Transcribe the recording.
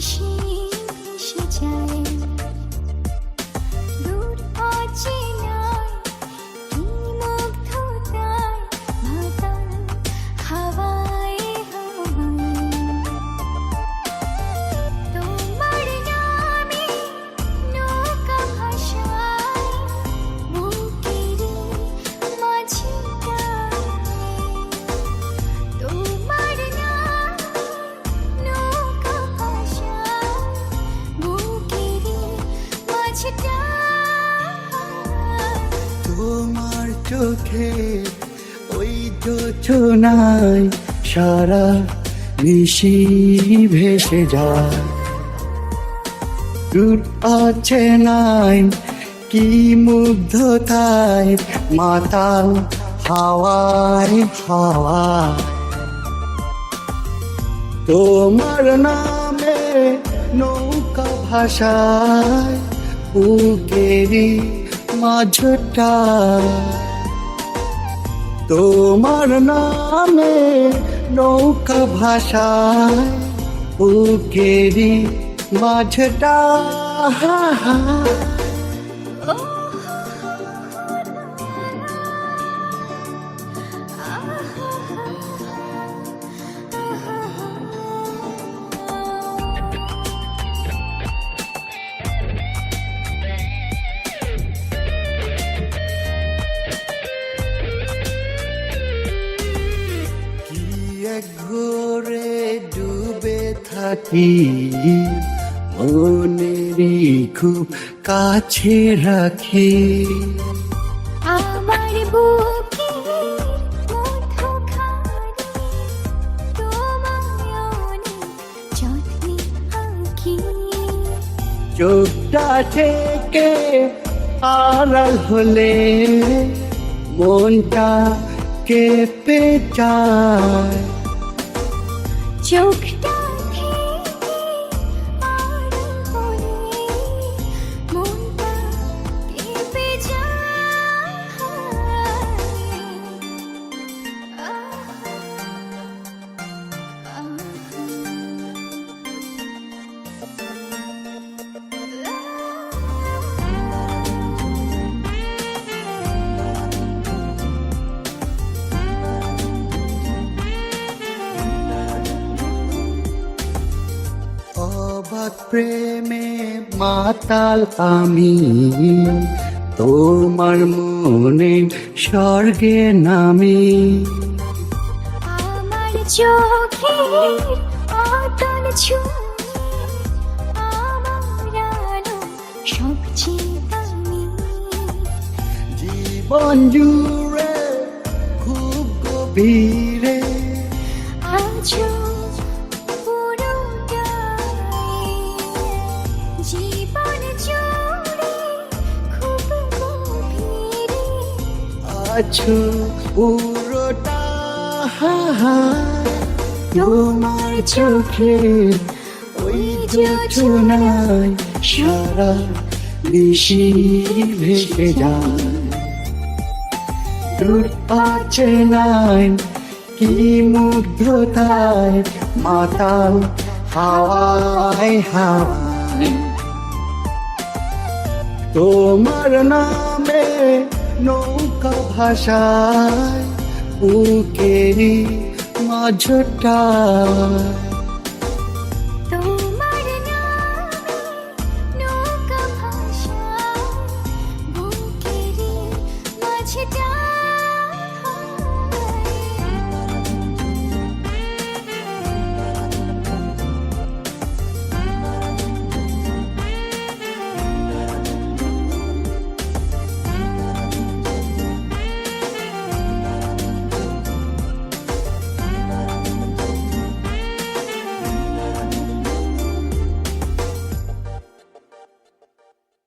নিশি চোখে, ওই যোচনায় সারা নিশি ভেসে যায়। দূর আছে নাই, কি মুগ্ধতায় মাতাল হাওয়ায় হাওয়া। তোমার নামে নৌকা ভাষায় বুকেরি মাঝটা তোমার নামে নৌকা বুকেরি মাঝটা কি থাকি। মনেরই খুব কাছে রাখি। আমার বুকে চোখটা থেকে আড়াল হলে মনটা কেঁপে যায়। চোখটা অবাক প্রেমে মাতাল আমি। তোমার মনে স্বর্গে নামি। আমার চোখের অতল জীবন জুড়ে খুব গভীরে আছো? পুরোটা তোমার চোখে। ওই যোচনায় সারা বেশি ভেসে যায়। দূর নাই কি মুগ্ধতায়, মাতাল হাওয়ায় হাওয়ায়। তোমার নামে নৌকা ভাষায় বুকেরি মাঝটা। নৌকা মাঝটা।